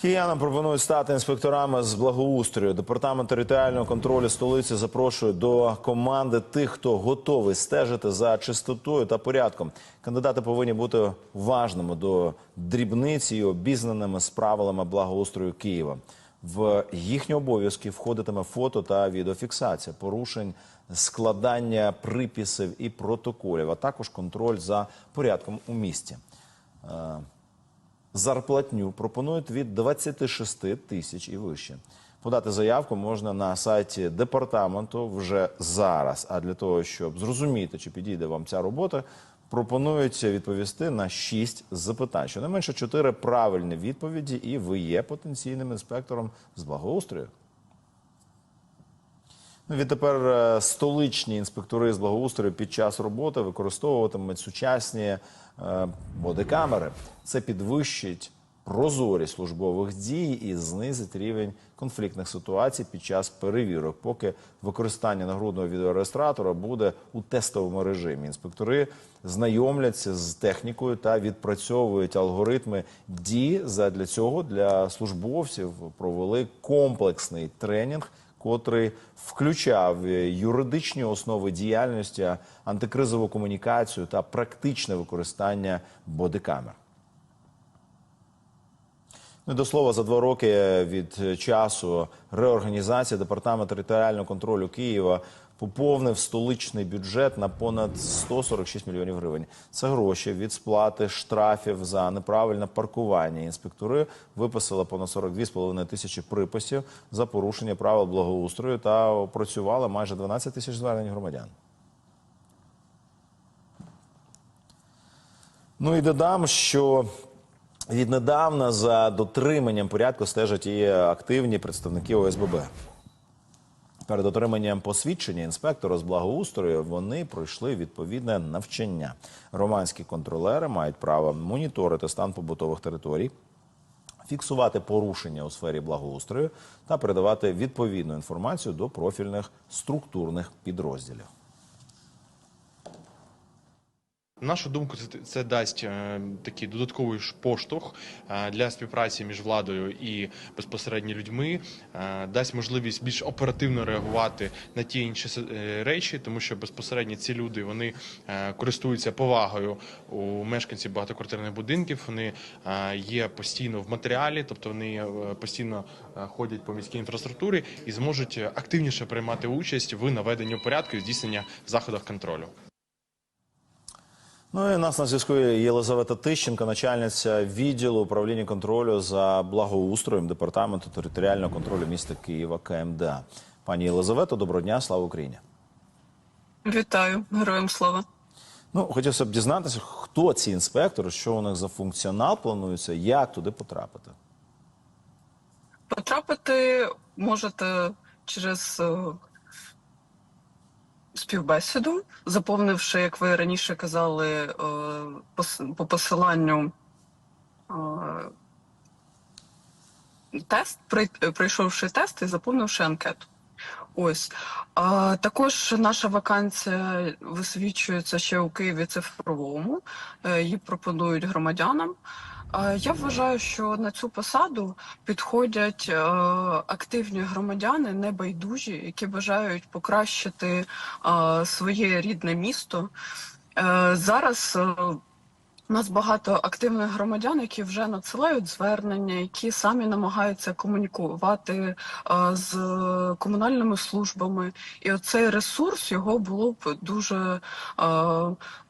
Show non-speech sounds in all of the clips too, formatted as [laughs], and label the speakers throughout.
Speaker 1: Киянам пропонують стати інспекторами з благоустрою. Департамент територіального контролю столиці запрошує до команди тих, хто готовий стежити за чистотою та порядком. Кандидати повинні бути уважними до дрібниці і обізнаними з правилами благоустрою Києва. В їхні обов'язки входитиме фото та відеофіксація порушень, складання приписів і протоколів, а також контроль за порядком у місті. Зарплатню пропонують від 26 тисяч і вище. Подати заявку можна на сайті департаменту вже зараз. А для того, щоб зрозуміти, чи підійде вам ця робота, пропонують відповісти на 6 запитань. Щонайменше 4 правильні відповіді, і ви є потенційним інспектором з благоустрою. Ну, Відтепер е, столичні інспектори з благоустрою під час роботи використовуватимуть сучасні е, бодикамери. Це підвищить прозорість службових дій і знизить рівень конфліктних ситуацій під час перевірок, поки використання нагрудного відеореєстратора буде у тестовому режимі. Інспектори знайомляться з технікою та відпрацьовують алгоритми дій. Задля цього для службовців провели комплексний тренінг котрий включав е, юридичні основи діяльності, антикризову комунікацію та практичне використання бодикамер. Ну, до слова, за два роки від часу реорганізації департамент територіального контролю Києва поповнив столичний бюджет на понад 146 мільйонів гривень. Це гроші від сплати штрафів за неправильне паркування. Інспектори виписали понад 42,5 тисячі приписів за порушення правил благоустрою та опрацювали майже 12 тисяч звернень громадян. Ну і додам, що віднедавна за дотриманням порядку стежать і активні представники ОСББ. Перед отриманням посвідчення інспектора з благоустрою вони пройшли відповідне навчання. Романські контролери мають право моніторити стан побутових територій, фіксувати порушення у сфері благоустрою та передавати відповідну інформацію до профільних структурних підрозділів.
Speaker 2: На нашу думку, це, це дасть е, такий додатковий поштовх е, для співпраці між владою і безпосередньо людьми, е, дасть можливість більш оперативно реагувати на ті інші е, речі, тому що безпосередньо ці люди вони е, користуються повагою у мешканців багатоквартирних будинків. Вони е, є постійно в матеріалі, тобто вони е, постійно е, ходять по міській інфраструктурі і зможуть активніше приймати участь в наведенні порядку і здійснення заходах контролю.
Speaker 1: Ну і у нас на зв'язку є Єлизавета Тищенко, начальниця відділу управління контролю за благоустроєм департаменту територіального контролю міста Києва КМДА. Пані Єлизавето, доброго дня, слава Україні.
Speaker 3: Вітаю, героям слава.
Speaker 1: Ну, хотілося б дізнатися, хто ці інспектори, що у них за функціонал планується, як туди потрапити.
Speaker 3: Потрапити можете через е, співбесіду, заповнивши, як ви раніше казали, е, по посиланню е, тест, прой- пройшовши тест і заповнивши анкету. Ось а також наша вакансія висвічується ще у Києві цифровому. Е, Її пропонують громадянам. Я вважаю, що на цю посаду підходять е, активні громадяни, небайдужі, які бажають покращити е, своє рідне місто. Зараз у нас багато активних громадян, які вже надсилають звернення, які самі намагаються комунікувати е, з комунальними службами. І оцей ресурс його було б дуже е,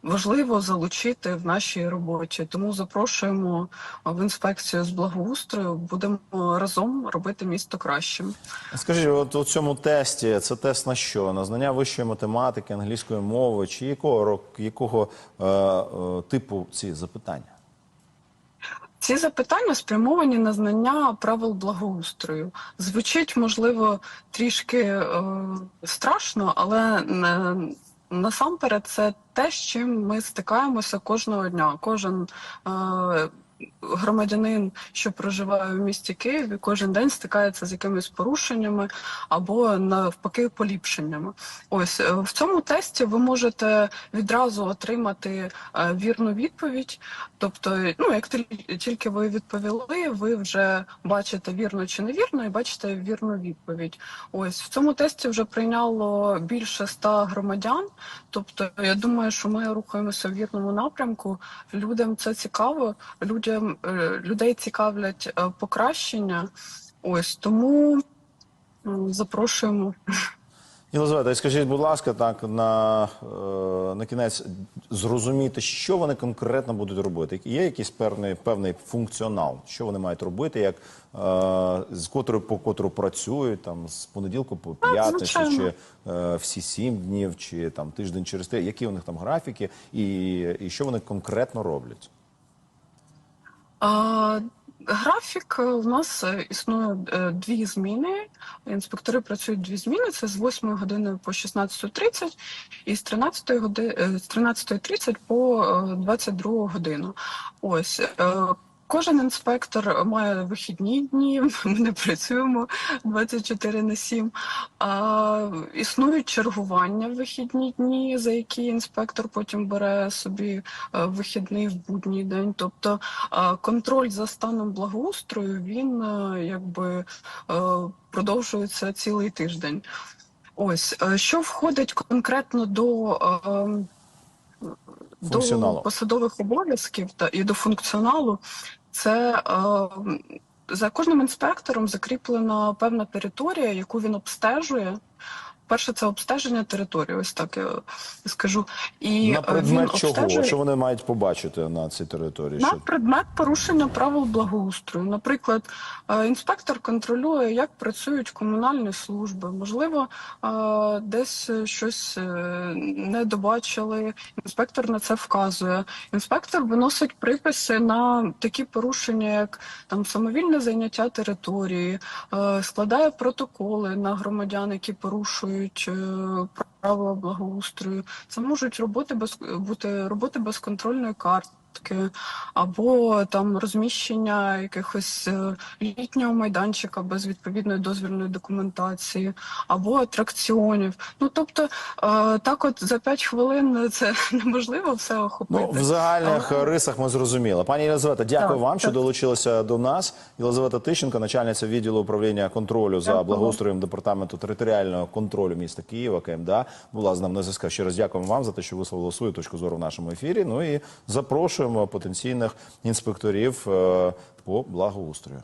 Speaker 3: важливо залучити в нашій роботі. Тому запрошуємо в інспекцію з благоустрою. Будемо разом робити місто кращим.
Speaker 1: Скажіть, от у цьому тесті це тест на що? На знання вищої математики, англійської мови, чи якого якого е, е, типу ці запитання?
Speaker 3: Ці запитання спрямовані на знання правил благоустрою. Звучить, можливо, трішки е, страшно, але не, насамперед це те, з чим ми стикаємося кожного дня. Кожен е, громадянин, що проживає в місті Києві, кожен день стикається з якимись порушеннями або навпаки поліпшеннями. Ось е, в цьому тесті ви можете відразу отримати е, вірну відповідь. Тобто, ну як тільки- ви відповіли, ви вже бачите вірно чи невірно, і бачите вірну відповідь. Ось в цьому тесті вже прийняло більше ста громадян. Тобто, я думаю, що ми рухаємося в вірному напрямку. Людям це цікаво, людям е, людей цікавлять е, покращення. Ось тому запрошуємо.
Speaker 1: Єлизавета, скажіть, будь ласка, так на, е, на кінець зрозуміти, що вони конкретно будуть робити. Є якийсь певний певний функціонал, що вони мають робити, як е, з котрою по котру працюють, там з понеділку по п'ятницю, чи е, всі сім днів, чи там тиждень через те, які у них там графіки, і, і що вони конкретно роблять.
Speaker 3: Графік е, у нас е, існує е, дві зміни. Інспектори працюють дві зміни. Це з 8 години по 16.30 і з 13 годи, е, з 13.30 по е, 22 годину. Ось. Кожен інспектор має вихідні дні, [laughs] ми не працюємо 24 на 7. А, існують чергування в вихідні дні, за які інспектор потім бере собі е, вихідний в будній день. Тобто контроль за станом благоустрою він е, якби е, продовжується цілий тиждень. Ось що входить конкретно до.
Speaker 1: Функціоналу.
Speaker 3: До посадових обов'язків та і до функціоналу, це е, за кожним інспектором закріплена певна територія, яку він обстежує. Перше, це обстеження території, ось так я скажу. І
Speaker 1: на
Speaker 3: е,
Speaker 1: предмет
Speaker 3: він
Speaker 1: чого?
Speaker 3: обстежує-
Speaker 1: Що вони мають побачити на цій території?
Speaker 3: на
Speaker 1: Що-
Speaker 3: предмет порушення правил благоустрою. Наприклад, е, інспектор контролює, як працюють комунальні служби. Можливо, е, десь щось не добачили. Інспектор на це вказує. Інспектор виносить приписи на такі порушення, як там самовільне зайняття території, складає протоколи на громадян, які порушують е, правила благоустрою. Це можуть роботи без бути роботи безконтрольної картки, або там розміщення якихось е, літнього майданчика без відповідної дозвільної документації, або атракціонів. Ну тобто, е, так, от за 5 хвилин це [laughs] неможливо все охопити.
Speaker 1: Ну, в загальних
Speaker 3: Але-
Speaker 1: рисах ми зрозуміли. Пані Єлизавета, дякую
Speaker 3: Так,
Speaker 1: вам, що
Speaker 3: так.
Speaker 1: долучилися до нас. Єлизавета Тищенко, начальниця відділу управління контролю за
Speaker 3: Дякую.
Speaker 1: благоустроєм департаменту територіального контролю міста Києва, КМДА, була з нами на зв'язку. Ще раз дякуємо вам за те, що висловили свою точку зору в нашому ефірі. Ну і запрошуємо потенційних інспекторів е, по благоустрою.